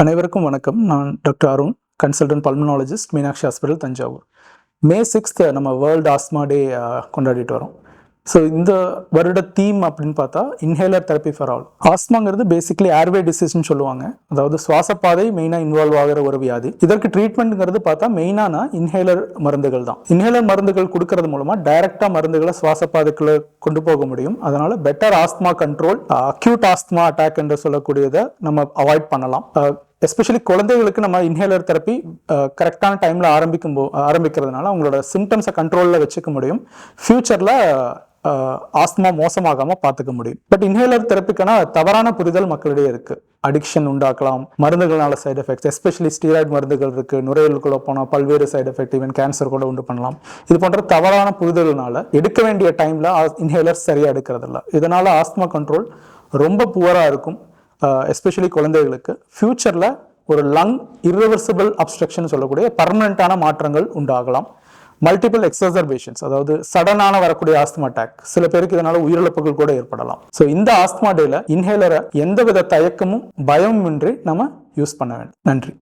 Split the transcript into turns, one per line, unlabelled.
அனைவருக்கும் வணக்கம். நான் doctor Arun consultant pulmonologist Meenakshi Hospital Thanjavur. May sixth நம்ம வேர்ல்டு ஆஸ்மா டே கொண்டாடிட்டு வரோம். ஸோ இந்த வருட தீம் அப்படின்னு பார்த்தா இன்ஹேலர் தெரப்பி ஃபார் ஆல் ஆஸ்மாங்கிறது பேசிக்கலி ஏர்வே டிசீஸ்னு சொல்லுவாங்க. அதாவது சுவாசப்பாதை மெயினாக இன்வால்வ் ஆகிற ஒரு வியாதி. இதற்கு ட்ரீட்மெண்ட்ங்கிறது பார்த்தா மெயினான இன்ஹேலர் மருந்துகள் தான். இன்ஹேலர் மருந்துகள் கொடுக்கறது மூலமாக டைரக்டாக மருந்துகளை சுவாசப்பாதைக்குள்ள கொண்டு போக முடியும். அதனால better asthma control acute asthma attack என்று சொல்லக்கூடியதை நம்ம அவாய்ட் பண்ணலாம். எஸ்பெஷலி குழந்தைகளுக்கு நம்ம இன்ஹேலர் தெரப்பி கரெக்டான டைமில் ஆரம்பிக்கும் போ ஆரம்பிக்கிறதுனால அவங்களோட சிம்டம்ஸை கண்ட்ரோலில் வச்சுக்க முடியும். ஃப்யூச்சரில் ஆஸ்துமா மோசமாகாமல் பார்த்துக்க முடியும். பட் இன்ஹேலர் தெரப்பிக்கான தவறான புரிதல் மக்களிடையே இருக்குது அடிக்ஷன் உண்டாக்கலாம் மருந்துகளால சைடு எஃபெக்ட்ஸ் எஸ்பெஷலி ஸ்டீராய்டு மருந்துகள் இருக்குது நுரையீரலுக்குள்ள போனால் பல்வேறு சைடு எஃபெக்ட் ஈவன் கேன்சர் கூட உண்டு பண்ணலாம். இது போன்ற தவறான புரிதல்னால எடுக்க வேண்டிய டைமில் இன்ஹேலர் சரியாக எடுக்கிறதில்ல. இதனால் ஆஸ்துமா கண்ட்ரோல் ரொம்ப புவராக இருக்கும். எஸ்பெஷலி குழந்தைகளுக்கு ஃப்யூச்சரில் ஒரு லங் இர்ரிவர்சிபிள் அப்ஸ்ட்ரக்ஷன் சொல்லக்கூடிய பர்மனண்ட்டான மாற்றங்கள் உண்டாகலாம். மல்டிபிள் எக்ஸசர்பேஷன்ஸ் அதாவது சடனான வரக்கூடிய ஆஸ்துமா அட்டாக் சில பேருக்கு இதனால உயிரிழப்புகள் கூட ஏற்படலாம். ஸோ இந்த ஆஸ்துமா டேல இன்ஹேலரை எந்தவித தயக்கமும் பயமும் இன்றி நம்ம யூஸ் பண்ண வேண்டும். நன்றி.